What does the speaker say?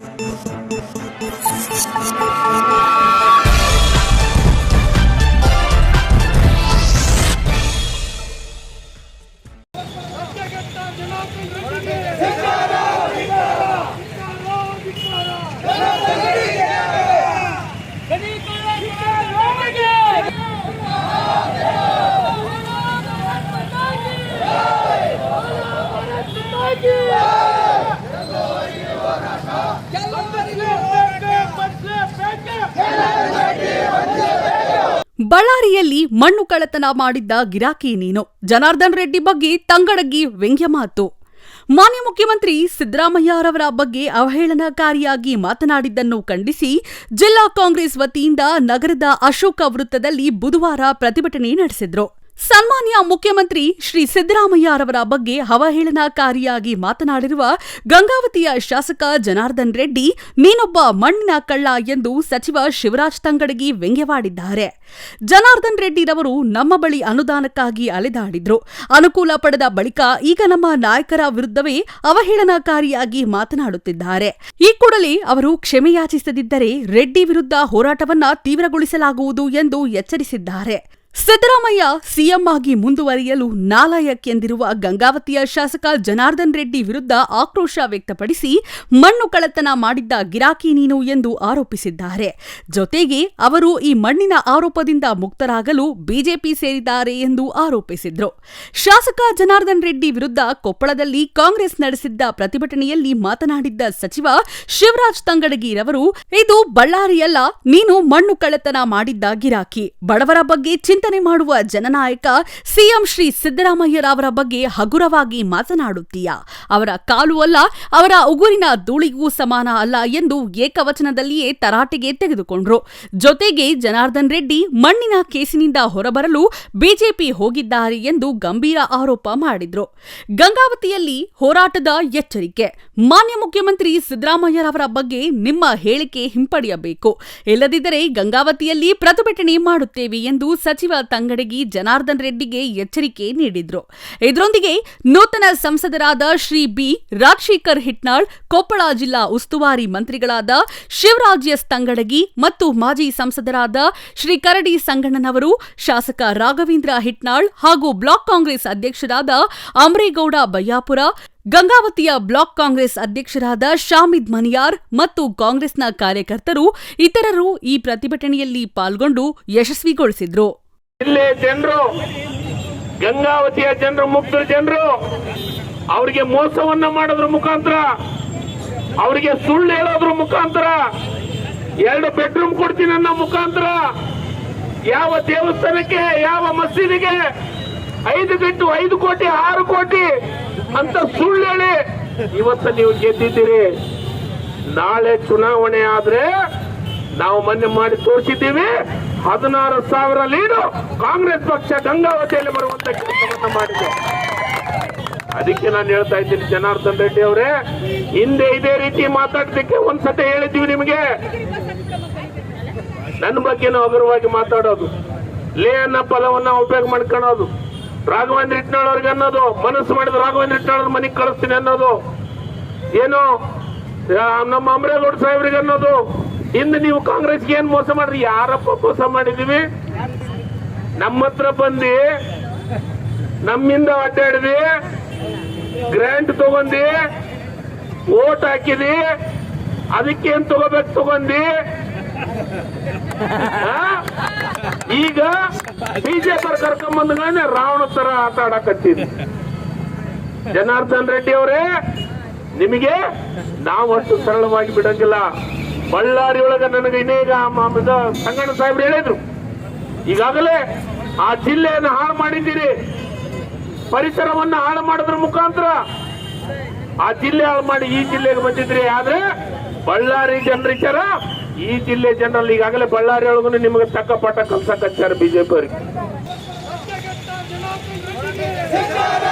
you ಬಳ್ಳಾರಿಯಲ್ಲಿ ಮಣ್ಣು ಕಳ್ಳತನ ಮಾಡಿದ್ದ ಗಿರಾಕಿ ನೀನು. ಜನಾರ್ದನ್ ರೆಡ್ಡಿ ಬಗ್ಗೆ ತಂಗಡಗಿ ವ್ಯಂಗ್ಯ ಮಾತು. ಮಾನ್ಯ ಮುಖ್ಯಮಂತ್ರಿ ಸಿದ್ದರಾಮಯ್ಯರವರ ಬಗ್ಗೆ ಅವಹೇಳನಕಾರಿಯಾಗಿ ಮಾತನಾಡಿದ್ದನ್ನು ಖಂಡಿಸಿ ಜಿಲ್ಲಾ ಕಾಂಗ್ರೆಸ್ ವತಿಯಿಂದ ನಗರದ ಅಶೋಕ ವೃತ್ತದಲ್ಲಿ ಬುಧವಾರ ಪ್ರತಿಭಟನೆ ನಡೆಸಿದ್ರು. ಸನ್ಮಾನ್ಯ ಮುಖ್ಯಮಂತ್ರಿ ಶ್ರೀ ಸಿದ್ದರಾಮಯ್ಯರವರ ಬಗ್ಗೆ ಅವಹೇಳನಕಾರಿಯಾಗಿ ಮಾತನಾಡಿರುವ ಗಂಗಾವತಿಯ ಶಾಸಕ ಜನಾರ್ದನ್ ರೆಡ್ಡಿ, ನೀನೊಬ್ಬ ಮಣ್ಣಿನ ಕಳ್ಳ ಎಂದು ಸಚಿವ ಶಿವರಾಜ್ ತಂಗಡಗಿ ವ್ಯಂಗ್ಯವಾಡಿದ್ದಾರೆ. ಜನಾರ್ದನ್ ರೆಡ್ಡಿರವರು ನಮ್ಮ ಬಳಿ ಅನುದಾನಕ್ಕಾಗಿ ಅಲೆದಾಡಿದ್ರು. ಅನುಕೂಲ ಪಡೆದ ಬಳಿಕ ಈಗ ನಮ್ಮ ನಾಯಕರ ವಿರುದ್ಧವೇ ಅವಹೇಳನಕಾರಿಯಾಗಿ ಮಾತನಾಡುತ್ತಿದ್ದಾರೆ. ಈ ಕೂಡಲೇ ಅವರು ಕ್ಷಮೆಯಾಚಿಸದಿದ್ದರೆ ರೆಡ್ಡಿ ವಿರುದ್ಧ ಹೋರಾಟವನ್ನ ತೀವ್ರಗೊಳಿಸಲಾಗುವುದು ಎಂದು ಎಚ್ಚರಿಸಿದ್ದಾರೆ. ಸಿದ್ದರಾಮಯ್ಯ ಸಿಎಂ ಆಗಿ ಮುಂದುವರಿಯಲು ನಾಲಾಯಕ್ಕೆಂದಿರುವ ಗಂಗಾವತಿಯ ಶಾಸಕ ಜನಾರ್ದನ್ ರೆಡ್ಡಿ ವಿರುದ್ಧ ಆಕ್ರೋಶ ವ್ಯಕ್ತಪಡಿಸಿ ಮಣ್ಣು ಕಳ್ಳತನ ಮಾಡಿದ್ದ ಗಿರಾಕಿ ನೀನು ಎಂದು ಆರೋಪಿಸಿದ್ದಾರೆ. ಜೊತೆಗೆ ಅವರು ಈ ಮಣ್ಣಿನ ಆರೋಪದಿಂದ ಮುಕ್ತರಾಗಲು ಬಿಜೆಪಿ ಸೇರಿದ್ದಾರೆ ಎಂದು ಆರೋಪಿಸಿದ್ರು. ಶಾಸಕ ಜನಾರ್ದನ್ ರೆಡ್ಡಿ ವಿರುದ್ಧ ಕೊಪ್ಪಳದಲ್ಲಿ ಕಾಂಗ್ರೆಸ್ ನಡೆಸಿದ್ದ ಪ್ರತಿಭಟನೆಯಲ್ಲಿ ಮಾತನಾಡಿದ್ದ ಸಚಿವ ಶಿವರಾಜ್ ತಂಗಡಗಿರವರು, ಇದು ಬಳ್ಳಾರಿಯಲ್ಲ, ನೀನು ಮಣ್ಣು ಕಳ್ಳತನ ಮಾಡಿದ್ದ ಗಿರಾಕಿ. ಬಡವರ ಬಗ್ಗೆ ಚಿಂತನೆ ಮಾಡುವ ಜನನಾಯಕ ಸಿಎಂ ಶ್ರೀ ಸಿದ್ದರಾಮಯ್ಯರವರ ಬಗ್ಗೆ ಹಗುರವಾಗಿ ಮಾತನಾಡುತ್ತೀಯ. ಅವರ ಕಾಲು ಅಲ್ಲ, ಅವರ ಉಗುರಿನ ಧೂಳಿಗೂ ಸಮಾನ ಅಲ್ಲ ಎಂದು ಏಕವಚನದಲ್ಲಿಯೇ ತರಾಟೆಗೆ ತೆಗೆದುಕೊಂಡ್ರು. ಜೊತೆಗೆ ಜನಾರ್ದನ್ ರೆಡ್ಡಿ ಮಣ್ಣಿನ ಕೇಸಿನಿಂದ ಹೊರಬರಲು ಬಿಜೆಪಿ ಹೋಗಿದ್ದಾರೆ ಎಂದು ಗಂಭೀರ ಆರೋಪ ಮಾಡಿದ್ರು. ಗಂಗಾವತಿಯಲ್ಲಿ ಹೋರಾಟದ ಎಚ್ಚರಿಕೆ. ಮಾನ್ಯ ಮುಖ್ಯಮಂತ್ರಿ ಸಿದ್ದರಾಮಯ್ಯರವರ ಬಗ್ಗೆ ನಿಮ್ಮ ಹೇಳಿಕೆ ಹಿಂಪಡೆಯಬೇಕು. ಇಲ್ಲದಿದ್ದರೆ ಗಂಗಾವತಿಯಲ್ಲಿ ಪ್ರತಿಭಟನೆ ಮಾಡುತ್ತೇವೆ ಎಂದು ಸಚಿವ ತಂಗಡಗಿ ಜನಾರ್ದನ್ ರೆಡ್ಡಿಗೆ ಎಚ್ಚರಿಕೆ ನೀಡಿದ್ರು. ಇದರೊಂದಿಗೆ ನೂತನ ಸಂಸದರಾದ ಶ್ರೀ ಬಿ ರಾಜಶೇಖರ್ ಹಿಟ್ನಾಳ್, ಕೊಪ್ಪಳ ಜಿಲ್ಲಾ ಉಸ್ತುವಾರಿ ಮಂತ್ರಿಗಳಾದ ಶಿವರಾಜ್ ಎಸ್ ತಂಗಡಗಿ ಮತ್ತು ಮಾಜಿ ಸಂಸದರಾದ ಶ್ರೀ ಕರಡಿ ಸಂಗಣ್ಣನವರು, ಶಾಸಕ ರಾಘವೇಂದ್ರ ಹಿಟ್ನಾಳ್ ಹಾಗೂ ಬ್ಲಾಕ್ ಕಾಂಗ್ರೆಸ್ ಅಧ್ಯಕ್ಷರಾದ ಅಮರೇಗೌಡ ಬಯ್ಯಾಪುರ ಗಂಗಾವತಿಯ ಬ್ಲಾಕ್ ಕಾಂಗ್ರೆಸ್ ಅಧ್ಯಕ್ಷರಾದ ಶಾಮಿದ್ ಮನಿಯಾರ್ ಮತ್ತು ಕಾಂಗ್ರೆಸ್ನ ಕಾರ್ಯಕರ್ತರು ಇತರರು ಈ ಪ್ರತಿಭಟನೆಯಲ್ಲಿ ಪಾಲ್ಗೊಂಡು ಯಶಸ್ವಿಗೊಳಿಸಿದ್ರು. ಇಲ್ಲಿ ಜನರು, ಗಂಗಾವತಿಯ ಜನರು ಮುಗ್ಧ ಜನರು, ಅವರಿಗೆ ಮೋಸವನ್ನ ಮಾಡೋದ್ರ ಮುಖಾಂತರ, ಅವರಿಗೆ ಸುಳ್ಳು ಹೇಳೋದ್ರ ಮುಖಾಂತರ, ಎರಡು ಬೆಡ್ರೂಮ್ ಕೊಡ್ತೀನಿ ಅನ್ನೋ ಮುಖಾಂತರ, ಯಾವ ದೇವಸ್ಥಾನಕ್ಕೆ, ಯಾವ ಮಸೀದಿಗೆ ಐದು ಗಂಟು, ಐದು ಕೋಟಿ, ಆರು ಕೋಟಿ ಅಂತ ಸುಳ್ಳು ಹೇಳಿ ಇವತ್ತು ನೀವು ಗೆದ್ದಿದ್ದೀರಿ. ನಾಳೆ ಚುನಾವಣೆ ಆದ್ರೆ ನಾವು ಮೊನ್ನೆ ಮಾಡಿ ತೋರಿಸಿದ್ದೀವಿ. ಹದಿನಾರು ಸಾವಿರ ಲೀಡು ಕಾಂಗ್ರೆಸ್ ಪಕ್ಷ ಗಂಗಾವತಿಯಲ್ಲಿ ಬರುವಂತ ಕೆಲಸವನ್ನು ಮಾಡಿದೆ. ಅದಕ್ಕೆ ನಾನು ಹೇಳ್ತಾ ಇದ್ದೀನಿ, ಜನಾರ್ದನ್ ರೆಡ್ಡಿ ಅವರೇ, ಹಿಂದೆ ಇದೇ ರೀತಿ ಮಾತಾಡಲಿಕ್ಕೆ ಒಂದ್ಸತಿ ಹೇಳಿದ್ದೀವಿ ನಿಮಗೆ. ನನ್ನ ಬಗ್ಗೆನೂ ಹಗುರವಾಗಿ ಮಾತಾಡೋದು. ಲೇ ಅನ್ನೋ ಪದವನ್ನ ಉಪಯೋಗ ಮಾಡ್ಕೊಳೋದು ರಾಘವೇಂದ್ರ ಇಟ್ನಾಳ್ ಅವ್ರಿಗೆ ಅನ್ನೋದು, ಮನಸ್ಸು ಮಾಡಿದ ರಾಘವೇಂದ್ರ ಇಟ್ನಾಳ್ ಮನೆಗೆ ಕಳಿಸ್ತೀನಿ ಅನ್ನೋದು. ಏನು ನಮ್ಮ ಅಮರೇಗೌಡ ಸಾಹೇಬ್ರಿಗೆ ಅನ್ನೋದು. ಇಂದು ನೀವು ಕಾಂಗ್ರೆಸ್ಗೆ ಏನ್ ಮೋಸ ಮಾಡ್ರಿ? ಯಾರಪ್ಪ ಮೋಸ ಮಾಡಿದೀವಿ? ನಮ್ಮ ಹತ್ರ ಬಂದು ನಮ್ಮಿಂದ ಅಡ್ಡಾಡಿದಿ ಗ್ರ್ಯಾಂಟ್ ತಗೊಂಡಿ ಓಟ್ ಹಾಕಿದಿ ಅದಕ್ಕೆ ಏನ್ ತಗೋಬೇಕು ತಗೊಂಡಿ? ಈಗ ಬಿಜೆಪಿ ಕರ್ಕೊಂಬಂದ್ಗಳನ್ನ ರಾವಣ ತರ ಆಟ ಆಡಕತ್ತಿದ್ವಿ ಜನಾರ್ದನ್ ರೆಡ್ಡಿ ಅವರೇ, ನಿಮಗೆ ನಾವು ಅಷ್ಟು ಸರಳವಾಗಿ ಬಿಡಂಗಿಲ್ಲ. ಬಳ್ಳಾರಿ ಒಳಗ ನನಗೆ ಇನ್ನೇಗ ಸಂಗಣ್ಣ ಸಾಹೇಬ್ರು ಹೇಳಿದ್ರು ಈಗಾಗಲೇ ಆ ಜಿಲ್ಲೆಯನ್ನು ಹಾಳು ಮಾಡಿದ್ದೀರಿ ಪರಿಸರವನ್ನು ಹಾಳು ಮಾಡಿದ್ರ ಮುಖಾಂತರ ಆ ಜಿಲ್ಲೆ ಹಾಳು ಮಾಡಿ ಈ ಜಿಲ್ಲೆಗೆ ಬಂದಿದ್ರಿ ಆದ್ರೆ ಬಳ್ಳಾರಿ ಜನರಿಚಾರ ಈ ಜಿಲ್ಲೆ ಜನರಲ್ಲಿ ಈಗಾಗಲೇ ಬಳ್ಳಾರಿ ಒಳಗೂ ನಿಮಗೆ ತಕ್ಕ ಪಾಠ ಕಲ್ಸಕ್ ಹಚ್ಚಾರ ಬಿಜೆಪಿ ಅವರಿಗೆ ಧಿಕ್ಕಾರ